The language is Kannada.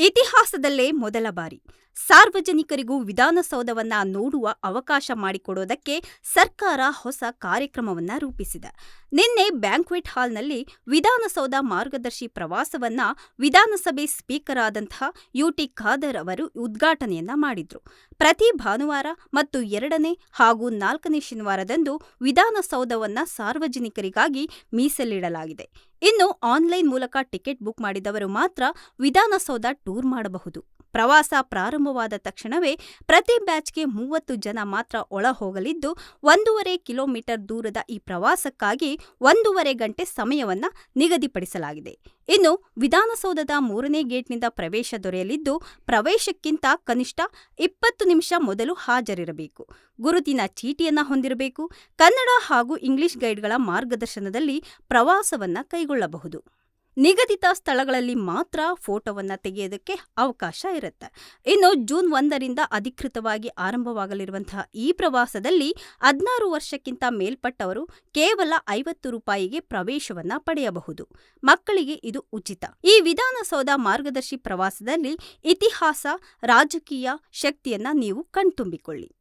ಇತಿಹಾಸದಲ್ಲೇ ಮೊದಲ ಬಾರಿ. ಸಾರ್ವಜನಿಕರಿಗೂ ವಿಧಾನಸೌಧವನ್ನ ನೋಡುವ ಅವಕಾಶ ಮಾಡಿಕೊಡೋದಕ್ಕೆ ಸರ್ಕಾರ ಹೊಸ ಕಾರ್ಯಕ್ರಮವನ್ನ ರೂಪಿಸಿದೆ. ನಿನ್ನೆ ಬ್ಯಾಂಕ್ವೆಟ್ ಹಾಲ್ನಲ್ಲಿ ವಿಧಾನಸೌಧ ಮಾರ್ಗದರ್ಶಿ ಪ್ರವಾಸವನ್ನ ವಿಧಾನಸಭೆ ಸ್ಪೀಕರ್ ಆದಂತಹ ಯುಟಿ ಖಾದರ್ ಅವರು ಉದ್ಘಾಟನೆಯನ್ನ ಮಾಡಿದ್ರು. ಪ್ರತಿ ಭಾನುವಾರ ಮತ್ತು ಎರಡನೇ ಹಾಗೂ ನಾಲ್ಕನೇ ಶನಿವಾರದಂದು ವಿಧಾನಸೌಧವನ್ನ ಸಾರ್ವಜನಿಕರಿಗಾಗಿ ಮೀಸಲಿಡಲಾಗಿದೆ. ಇನ್ನು ಆನ್ಲೈನ್ ಮೂಲಕ ಟಿಕೆಟ್ ಬುಕ್ ಮಾಡಿದವರು ಮಾತ್ರ ವಿಧಾನಸೌಧ ಟೂರ್ ಮಾಡಬಹುದು. ಪ್ರವಾಸ ಪ್ರಾರಂಭವಾದ ತಕ್ಷಣವೇ ಪ್ರತಿ ಬ್ಯಾಚ್ಗೆ ಮೂವತ್ತು ಜನ ಮಾತ್ರ ಒಳ ಹೋಗಲಿದ್ದು, ಒಂದೂವರೆ ಕಿಲೋಮೀಟರ್ ದೂರದ ಈ ಪ್ರವಾಸಕ್ಕಾಗಿ ಒಂದೂವರೆ ಗಂಟೆ ಸಮಯವನ್ನ ನಿಗದಿಪಡಿಸಲಾಗಿದೆ. ಇನ್ನು ವಿಧಾನಸೌಧದ ಮೂರನೇ ಗೇಟ್ನಿಂದ ಪ್ರವೇಶ ದೊರೆಯಲಿದ್ದು, ಪ್ರವೇಶಕ್ಕಿಂತ ಕನಿಷ್ಠ ಇಪ್ಪತ್ತು ನಿಮಿಷ ಮೊದಲು ಹಾಜರಿರಬೇಕು. ಗುರುತಿನ ಚೀಟಿಯನ್ನ ಹೊಂದಿರಬೇಕು. ಕನ್ನಡ ಹಾಗೂ ಇಂಗ್ಲಿಷ್ ಗೈಡ್ಗಳ ಮಾರ್ಗದರ್ಶನದಲ್ಲಿ ಪ್ರವಾಸವನ್ನ ಕೈಗೊಳ್ಳಬಹುದು. ನಿಗದಿತ ಸ್ಥಳಗಳಲ್ಲಿ ಮಾತ್ರ ಫೋಟೋವನ್ನು ತೆಗೆಯೋದಕ್ಕೆ ಅವಕಾಶ ಇರುತ್ತೆ. ಇನ್ನು ಜೂನ್ ಒಂದರಿಂದ ಅಧಿಕೃತವಾಗಿ ಆರಂಭವಾಗಲಿರುವಂತಹ ಈ ಪ್ರವಾಸದಲ್ಲಿ ಹದಿನಾರು ವರ್ಷಕ್ಕಿಂತ ಮೇಲ್ಪಟ್ಟವರು ಕೇವಲ ಐವತ್ತು ರೂಪಾಯಿಗೆ ಪ್ರವೇಶವನ್ನ ಪಡೆಯಬಹುದು. ಮಕ್ಕಳಿಗೆ ಇದು ಉಚಿತ. ಈ ವಿಧಾನಸೌಧ ಮಾರ್ಗದರ್ಶಿ ಪ್ರವಾಸದಲ್ಲಿ ಇತಿಹಾಸ, ರಾಜಕೀಯ ಶಕ್ತಿಯನ್ನ ನೀವು ಕಣ್ತುಂಬಿಕೊಳ್ಳಿ.